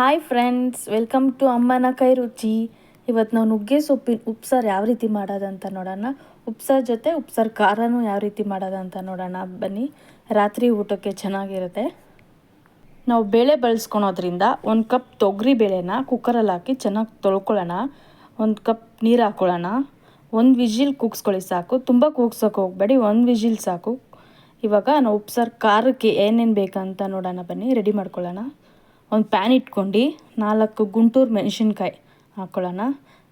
Hi friends welcome to ಅಮ್ಮನ ಕೈ ರುಚಿ ಇವತ್ತು ನಾವು ನುಗ್ಗೆ ಸೊಪ್ಪಿನ ಉಪ್ಸಾರು ಯಾವ ರೀತಿ ಮಾಡೋದಂತ ನೋಡೋಣ. ಉಪ್ಸಾರು ಜೊತೆ ಉಪ್ಸಾರು ಖಾರನೂ ಯಾವ ರೀತಿ ಮಾಡೋದಂತ ನೋಡೋಣ. ಬನ್ನಿ, ರಾತ್ರಿ ಊಟಕ್ಕೆ ಚೆನ್ನಾಗಿರುತ್ತೆ. ನಾವು ಬೇಳೆ ಬಳಸ್ಕೊಳೋದ್ರಿಂದ ಒಂದು ಕಪ್ ತೊಗರಿ ಬೇಳೆನ ಕುಕ್ಕರಲ್ಲಿ ಹಾಕಿ ಚೆನ್ನಾಗಿ ತೊಳ್ಕೊಳ್ಳೋಣ ಒಂದು ಕಪ್ ನೀರು ಹಾಕ್ಕೊಳ್ಳೋಣ ಒಂದು ವಿಜಿಲ್ ಕೂಗ್ಸ್ಕೊಳ್ಳಿ ಸಾಕು. ತುಂಬ ಕೂಗ್ಸೋಕೆ ಹೋಗಬೇಡಿ, ಒಂದು ವಿಜಿಲ್ ಸಾಕು. ಇವಾಗ ನಾವು ಉಪ್ಸಾರು ಖಾರಕ್ಕೆ ಏನೇನು ಬೇಕಂತ ನೋಡೋಣ ಬನ್ನಿ. ರೆಡಿ ಮಾಡ್ಕೊಳ್ಳೋಣ ಒಂದು ಪ್ಯಾನ್ ಇಟ್ಕೊಂಡು ನಾಲ್ಕು ಗುಂಟೂರು ಮೆಣಸಿನ್ಕಾಯಿ ಹಾಕ್ಕೊಳ್ಳೋಣ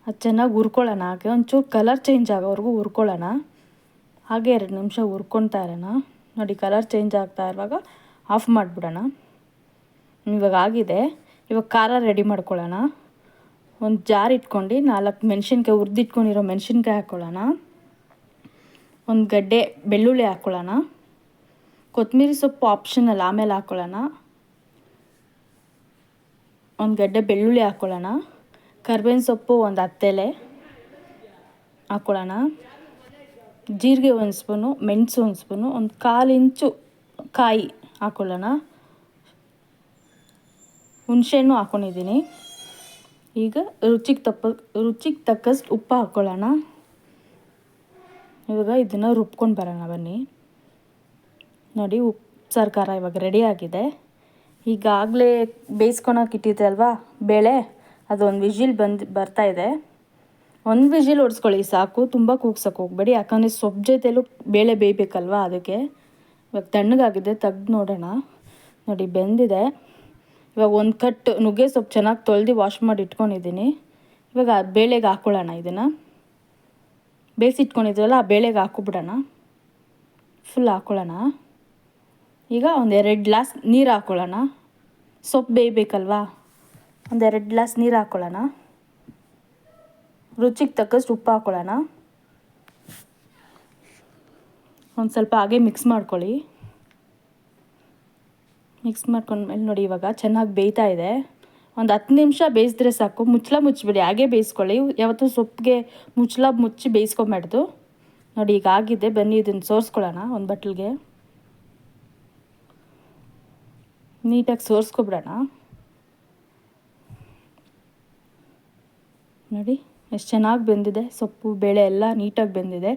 ಅದು ಚೆನ್ನಾಗಿ ಹುರ್ಕೊಳ್ಳೋಣ. ಹಾಗೆ ಒಂಚೂರು ಕಲರ್ ಚೇಂಜ್ ಆಗೋವರೆಗೂ ಹುರ್ಕೊಳ್ಳೋಣ. ಹಾಗೆ ಎರಡು ನಿಮಿಷ ಹುರ್ಕೊತಾ ಇರೋಣ. ನೋಡಿ ಕಲರ್ ಚೇಂಜ್ ಆಗ್ತಾ ಇರುವಾಗ ಆಫ್ ಮಾಡಿಬಿಡೋಣ. ಇವಾಗ ಆಗಿದೆ. ಇವಾಗ ಖಾರ ರೆಡಿ ಮಾಡ್ಕೊಳ್ಳೋಣ. ಒಂದು ಜಾರ್ ಇಟ್ಕೊಂಡು ನಾಲ್ಕು ಮೆಣಸಿನ್ಕಾಯಿ, ಹುರಿದಿಟ್ಕೊಂಡಿರೋ ಮೆಣಸಿನ್ಕಾಯಿ ಹಾಕ್ಕೊಳ್ಳೋಣ ಒಂದು ಗಡ್ಡೆ ಬೆಳ್ಳುಳ್ಳಿ ಹಾಕ್ಕೊಳ್ಳೋಣ ಕೊತ್ತಂಬರಿ ಸೊಪ್ಪು ಆಪ್ಷನಲ್ ಆಮೇಲೆ ಹಾಕ್ಕೊಳ್ಳೋಣ ಒಂದು ಗಡ್ಡೆ ಬೆಳ್ಳುಳ್ಳಿ ಹಾಕ್ಕೊಳ್ಳೋಣ ಕರ್ಬೇವಿನ ಸೊಪ್ಪು ಒಂದು ಹತ್ತೆಲೆ ಹಾಕ್ಕೊಳ್ಳೋಣ ಜೀರಿಗೆ ಒಂದು ಸ್ಪೂನು, ಮೆಣಸು ಒಂದು ಸ್ಪೂನು, ಒಂದು ಕಾಲು ಇಂಚು ಕಾಯಿ ಹಾಕ್ಕೊಳ್ಳೋಣ ಹುಣಸೆಹಣ್ಣು ಹಾಕ್ಕೊಂಡಿದ್ದೀನಿ ಈಗ ರುಚಿಗೆ ತಪ್ಪ, ರುಚಿಗೆ ತಕ್ಕಷ್ಟು ಉಪ್ಪು ಹಾಕ್ಕೊಳ್ಳೋಣ ಇವಾಗ ಇದನ್ನು ರುಬ್ಕೊಂಡು ಬರೋಣ ಬನ್ನಿ. ನೋಡಿ ಉಪ್ಪು ಸರ್ಕಾರ ಇವಾಗ ರೆಡಿಯಾಗಿದೆ ಈಗಾಗಲೇ ಬೇಯಿಸ್ಕೊಳಕ್ಕೆ ಅಲ್ವಾ? ಬೇಳೆ ಅದೊಂದು ವಿಜಿಲ್ ಬಂದು ಬರ್ತಾಯಿದೆ ಒಂದು ವಿಜಿಲ್ ಹೊಡ್ಸ್ಕೊಳ್ಳಿ ಸಾಕು. ತುಂಬ ಕೂಗ್ಸೋಕೆ ಹೋಗ್ಬೇಡಿ. ಯಾಕಂದರೆ ಸೊಪ್ಪು ಜೊತೆಲೂ ಬೇಳೆ ಬೇಯಬೇಕಲ್ವಾ ಅದಕ್ಕೆ? ಇವಾಗ ತಣ್ಣಗಾಗಿದೆ, ತೆಗ್ದು ನೋಡೋಣ. ನೋಡಿ, ಬೆಂದಿದೆ. ಇವಾಗ ಒಂದು ಕಟ್ ನುಗ್ಗೆ ಸೊಪ್ಪು ಚೆನ್ನಾಗಿ ತೊಳೆದು ವಾಶ್ ಮಾಡಿ ಇಟ್ಕೊಂಡಿದ್ದೀನಿ. ಇವಾಗ ಬೇಳೆಗೆ ಹಾಕ್ಕೊಳ್ಳೋಣ ಇದನ್ನು. ಬೇಯಿಸಿಟ್ಕೊಂಡಿದ್ರಲ್ಲ ಆ ಬೇಳೆಗೆ ಹಾಕ್ಕೊಬಿಡೋಣ ಫುಲ್ ಹಾಕ್ಕೊಳ್ಳೋಣ ಈಗ ಒಂದು ಎರಡು ಗ್ಲಾಸ್ ನೀರು ಹಾಕ್ಕೊಳ್ಳೋಣ ಸೊಪ್ಪು ಬೇಯಬೇಕಲ್ವಾ? ಒಂದೆರಡು ಗ್ಲಾಸ್ ನೀರು ಹಾಕ್ಕೊಳ್ಳೋಣ ರುಚಿಗೆ ತಕ್ಕಷ್ಟು ಉಪ್ಪು ಹಾಕ್ಕೊಳ್ಳೋಣ ಒಂದು ಸ್ವಲ್ಪ ಹಾಗೆ ಮಿಕ್ಸ್ ಮಾಡ್ಕೊಳ್ಳಿ. ಮಿಕ್ಸ್ ಮಾಡ್ಕೊಂಡ್ಮೇಲೆ ನೋಡಿ ಇವಾಗ ಚೆನ್ನಾಗಿ ಬೇಯ್ತಾ ಇದೆ. ಒಂದು ಹತ್ತು ನಿಮಿಷ ಬೇಯಿಸಿದ್ರೆ ಸಾಕು. ಮುಚ್ಚಲ ಮುಚ್ಚಿಬಿಡಿ ಹಾಗೆ ಬೇಯಿಸ್ಕೊಳ್ಳಿ. ಯಾವತ್ತೂ ಸೊಪ್ಪಿಗೆ ಮುಚ್ಚಲ ಮುಚ್ಚಿ ಬೇಯಿಸ್ಕೊಬಾರ್ದು ನೋಡಿ, ಈಗ ಆಗಿದೆ. ಬನ್ನಿ ಇದನ್ನು ಸೋರಿಸ್ಕೊಳ್ಳೋಣ ಒಂದು ಬಟ್ಲಿಗೆ. ನೀಟಾಗಿ ಸೋರಿಸ್ಕೊಬಿಡೋಣ. ನೋಡಿ, ಎಷ್ಟು ಚೆನ್ನಾಗಿ ಬೆಂದಿದೆ. ಸೊಪ್ಪು, ಬೇಳೆ ಎಲ್ಲ ನೀಟಾಗಿ ಬೆಂದಿದೆ.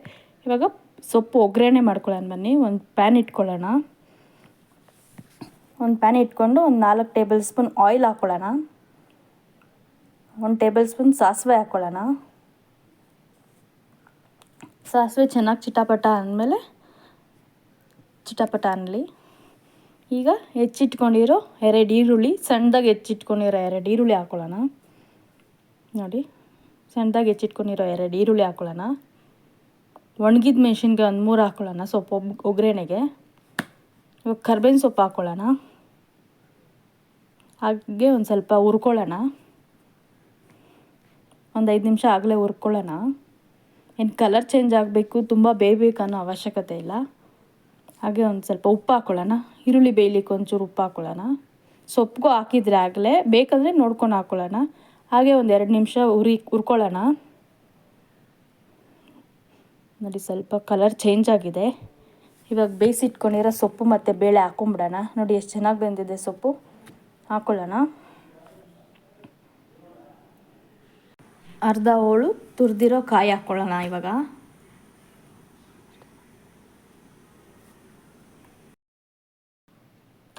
ಇವಾಗ ಸೊಪ್ಪು ಒಗ್ಗರಣೆ ಮಾಡ್ಕೊಳ್ಳೋಣ ಬನ್ನಿ. ಒಂದು ಪ್ಯಾನ್ ಇಟ್ಕೊಳ್ಳೋಣ. ಒಂದು ಪ್ಯಾನ್ ಇಟ್ಕೊಂಡು ಒಂದು ನಾಲ್ಕು ಟೇಬಲ್ ಸ್ಪೂನ್ ಆಯಿಲ್ ಹಾಕ್ಕೊಳ್ಳೋಣ ಒಂದು ಟೇಬಲ್ ಸ್ಪೂನ್ ಸಾಸಿವೆ ಹಾಕ್ಕೊಳ್ಳೋಣ ಸಾಸಿವೆ ಚೆನ್ನಾಗಿ ಚಿಟಾಪಟ ಅಂದಮೇಲೆ ಚಿಟಾಪಟ ಅನ್ನಲಿ ಈಗ ಹೆಚ್ಚಿಟ್ಕೊಂಡಿರೋ ಎರಡು ಈರುಳ್ಳಿ, ಸಣ್ಣದಾಗಿ ಹೆಚ್ಚಿಟ್ಕೊಂಡಿರೋ ಎರಡು ಈರುಳ್ಳಿ ಹಾಕ್ಕೊಳ್ಳೋಣ ನೋಡಿ, ಸಣ್ಣದಾಗಿ ಹೆಚ್ಚಿಟ್ಕೊಂಡಿರೋ ಎರಡು ಈರುಳ್ಳಿ ಹಾಕ್ಕೊಳ್ಳೋಣ ಒಣಗಿದ ಮೆಣಸಿನ್ಕಾಯಿ ಒಂದು ಮೂರು ಹಾಕ್ಕೊಳ್ಳೋಣ ಸೊಪ್ಪು ಒಗ್ಗರಣೆಗೆ. ಇವಾಗ ಕರ್ಬೇವಿನ ಸೊಪ್ಪು ಹಾಕ್ಕೊಳ್ಳೋಣ ಹಾಗೆ ಒಂದು ಸ್ವಲ್ಪ ಹುರ್ಕೊಳ್ಳೋಣ. ಒಂದು ಐದು ನಿಮಿಷ ಆಗಲೇ ಹುರ್ಕೊಳ್ಳೋಣ. ಏನು ಕಲರ್ ಚೇಂಜ್ ಆಗಬೇಕು, ತುಂಬ ಬೇಯಬೇಕನ್ನೋ ಅವಶ್ಯಕತೆ ಇಲ್ಲ. ಹಾಗೆ ಒಂದು ಸ್ವಲ್ಪ ಉಪ್ಪು ಹಾಕ್ಕೊಳ್ಳೋಣ ಈರುಳ್ಳಿ ಬೇಯಲಿಕ್ಕೆ ಒಂಚೂರು ಉಪ್ಪು ಹಾಕ್ಕೊಳ್ಳೋಣ ಸೊಪ್ಪಿಗೂ ಹಾಕಿದರೆ ಆಗಲೇ, ಬೇಕಂದರೆ ನೋಡ್ಕೊಂಡು ಹಾಕ್ಕೊಳ್ಳೋಣ ಹಾಗೆ ಒಂದು ಎರಡು ನಿಮಿಷ ಉರಿ ಉರ್ಕೊಳ್ಳೋಣ ನೋಡಿ, ಸ್ವಲ್ಪ ಕಲರ್ ಚೇಂಜ್ ಆಗಿದೆ. ಇವಾಗ ಬೇಯಿಸಿಟ್ಕೊಂಡಿರೋ ಸೊಪ್ಪು ಮತ್ತು ಬೇಳೆ ಹಾಕೊಂಬಿಡೋಣ. ನೋಡಿ, ಎಷ್ಟು ಚೆನ್ನಾಗಿ ಬೆಂದಿದೆ ಸೊಪ್ಪು. ಹಾಕ್ಕೊಳ್ಳೋಣ ಅರ್ಧ ಹೋಳು ತುರಿದಿರೋ ಕಾಯಿ ಹಾಕ್ಕೊಳ್ಳೋಣ ಇವಾಗ.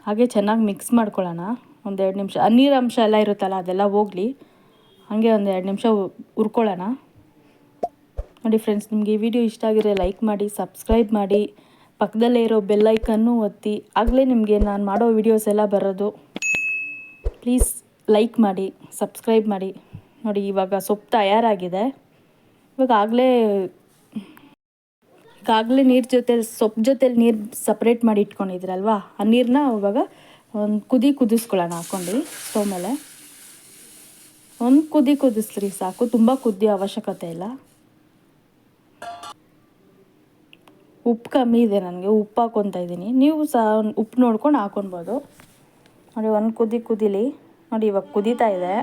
ಹಾಗೆ ಚೆನ್ನಾಗಿ ಮಿಕ್ಸ್ ಮಾಡ್ಕೊಳ್ಳೋಣ. ಒಂದೆರಡು ನಿಮಿಷ ನೀರು ಅಂಶ ಎಲ್ಲ ಇರುತ್ತಲ್ಲ, ಅದೆಲ್ಲ ಹೋಗಲಿ. ಹಾಗೆ ಒಂದು ಎರಡು ನಿಮಿಷ ಉರ್ಕೊಳ್ಳೋಣ. ನೋಡಿ ಫ್ರೆಂಡ್ಸ್ ನಿಮಗೆ ಈ ವಿಡಿಯೋ ಇಷ್ಟ ಆಗಿದ್ರೆ ಲೈಕ್ ಮಾಡಿ ಸಬ್ಸ್ಕ್ರೈಬ್ ಮಾಡಿ, ಪಕ್ಕದಲ್ಲೇ ಇರೋ ಬೆಲ್ಲೈಕನ್ನು ಒತ್ತಿ, ಆಗಲೇ ನಿಮಗೆ ನಾನು ಮಾಡೋ ವಿಡಿಯೋಸ್ ಎಲ್ಲ ಬರೋದು. ಪ್ಲೀಸ್ ಲೈಕ್ ಮಾಡಿ ಸಬ್ಸ್ಕ್ರೈಬ್ ಮಾಡಿ. ನೋಡಿ ಇವಾಗ ಸೊಪ್ಪು ತಯಾರಾಗಿದೆ. ಇವಾಗ ಆಗಲೇ ಈಗಾಗಲೇ ನೀರು ಜೊತೆ ಸೊಪ್ಪು ಜೊತೆಲಿ ನೀರು ಸಪ್ರೇಟ್ ಮಾಡಿ ಇಟ್ಕೊಂಡಿದ್ರಲ್ವಾ? ಆ ನೀರನ್ನ ಇವಾಗ ಒಂದು ಕುದಿ ಕುದಿಸ್ಕೊಳ್ಳೋಣ ಹಾಕ್ಕೊಂಡು ಸ್ಟವ್ ಮೇಲೆ ಒಂದು ಕುದಿ ಕುದಿಸ್ರಿ ಸಾಕು, ತುಂಬ ಕುದಿ ಅವಶ್ಯಕತೆ ಇಲ್ಲ. ಉಪ್ಪು ಕಮ್ಮಿ ಇದೆ ನನಗೆ, ಉಪ್ಪು ಹಾಕ್ಕೊತಾ ಇದ್ದೀನಿ. ನೀವು ಸಹ ಉಪ್ಪು ನೋಡ್ಕೊಂಡು ಹಾಕೊಬೋದು. ನೋಡಿ, ಒಂದು ಕುದಿ ಕುದಿಲಿ. ನೋಡಿ, ಇವಾಗ ಕುದೀತಾ ಇದೆ.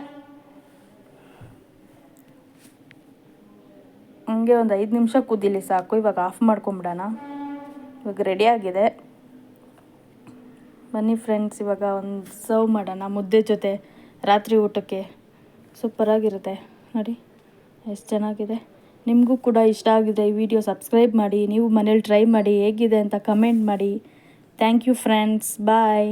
ಹಂಗೆ ಒಂದು ಐದು ನಿಮಿಷ ಕುದಿಲಿ ಸಾಕು, ಇವಾಗ ಆಫ್ ಮಾಡ್ಕೊಂಬಿಡೋಣ. ಇವಾಗ ರೆಡಿಯಾಗಿದೆ ಬನ್ನಿ ಫ್ರೆಂಡ್ಸ್ ಇವಾಗ ಒಂದು ಸರ್ವ್ ಮಾಡೋಣ ಮುದ್ದೆ ಜೊತೆ ರಾತ್ರಿ ಊಟಕ್ಕೆ. ಸೂಪರಾಗಿರುತ್ತೆ ನೋಡಿ, ಎಷ್ಟು ಚೆನ್ನಾಗಿದೆ. ನಿಮಗೂ ಕೂಡ ಇಷ್ಟ ಆಗಿದೆ ಈ ವಿಡಿಯೋ ಸಬ್ಸ್ಕ್ರೈಬ್ ಮಾಡಿ. ನೀವು ಮನೇಲಿ ಟ್ರೈ ಮಾಡಿ, ಹೇಗಿದೆ ಅಂತ ಕಮೆಂಟ್ ಮಾಡಿ. Thank you friends bye